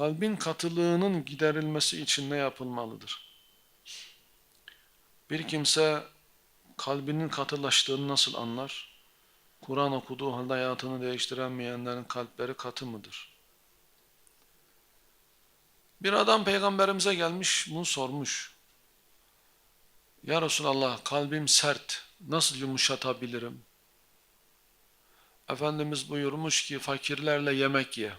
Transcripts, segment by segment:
Kalbin katılığının giderilmesi için ne yapılmalıdır? Bir kimse kalbinin katılaştığını nasıl anlar? Kur'an okuduğu halde hayatını değiştiremeyenlerin kalpleri katı mıdır? Bir adam peygamberimize gelmiş, bunu sormuş. Ya Resulallah kalbim sert, nasıl yumuşatabilirim? Efendimiz buyurmuş ki fakirlerle yemek ye.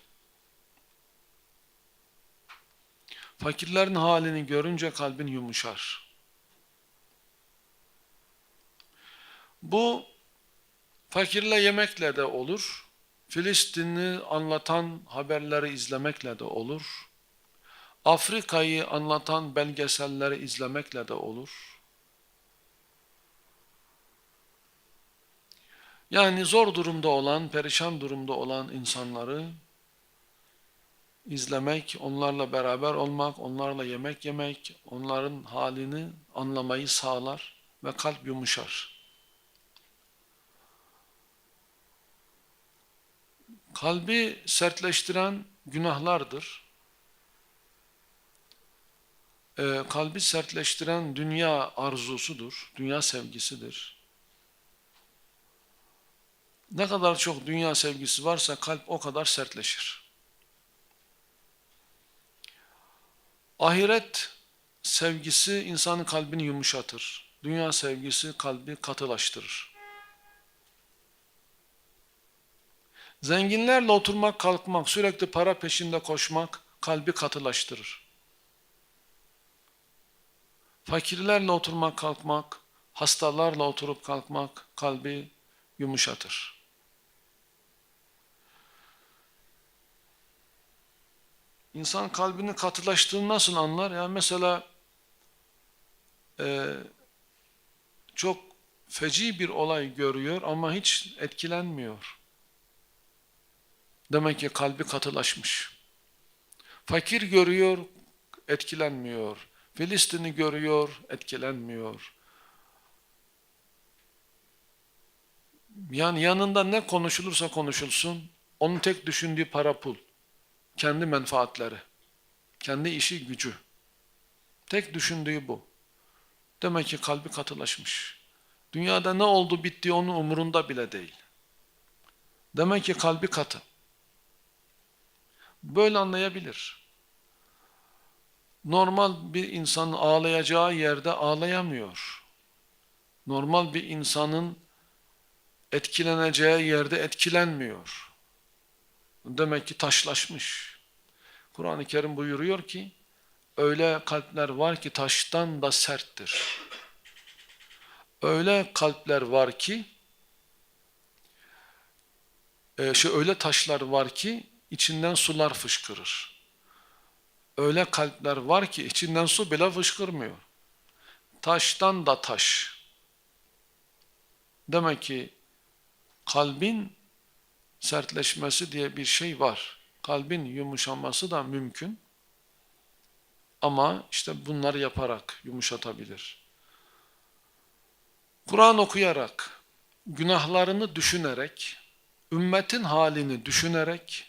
Fakirlerin halini görünce kalbin yumuşar. Bu fakirle yemekle de olur. Filistin'i anlatan haberleri izlemekle de olur. Afrika'yı anlatan belgeselleri izlemekle de olur. Yani zor durumda olan, perişan durumda olan insanları izlemek, onlarla beraber olmak, onlarla yemek yemek, onların halini anlamayı sağlar ve kalp yumuşar. Kalbi sertleştiren günahlardır. Ee, kalbi sertleştiren dünya arzusudur, dünya sevgisidir. Ne kadar çok dünya sevgisi varsa kalp o kadar sertleşir. Ahiret sevgisi insanın kalbini yumuşatır. Dünya sevgisi kalbi katılaştırır. Zenginlerle oturmak, kalkmak, sürekli para peşinde koşmak kalbi katılaştırır. Fakirlerle oturmak, kalkmak, hastalarla oturup kalkmak kalbi yumuşatır. İnsan kalbinin katılaştığını nasıl anlar? Yani mesela e, çok feci bir olay görüyor ama hiç etkilenmiyor. Demek ki kalbi katılaşmış. Fakir görüyor, etkilenmiyor. Filistin'i görüyor, etkilenmiyor. Yani yanında ne konuşulursa konuşulsun, onun tek düşündüğü para pul. Kendi menfaatleri, kendi işi gücü. Tek düşündüğü bu. Demek ki kalbi katılaşmış. Dünyada ne oldu bitti onun umurunda bile değil. Demek ki kalbi katı. Böyle anlayabilir. Normal bir insanın ağlayacağı yerde ağlayamıyor. Normal bir insanın etkileneceği yerde etkilenmiyor. Demek ki taşlaşmış. Kur'an-ı Kerim buyuruyor ki, öyle kalpler var ki taştan da serttir. Öyle kalpler var ki, e, şey, öyle taşlar var ki içinden sular fışkırır. Öyle kalpler var ki içinden su bile fışkırmıyor. Taştan da taş. Demek ki kalbin sertleşmesi diye bir şey var. Kalbin yumuşaması da mümkün. Ama işte bunları yaparak yumuşatabilir. Kur'an okuyarak, günahlarını düşünerek, ümmetin halini düşünerek,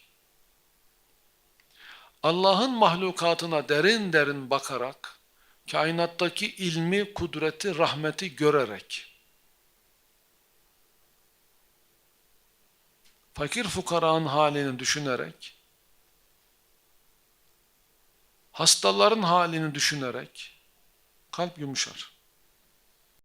Allah'ın mahlukatına derin derin bakarak, kainattaki ilmi, kudreti, rahmeti görerek, fakir fukaranın halini düşünerek, hastaların halini düşünerek kalp yumuşar.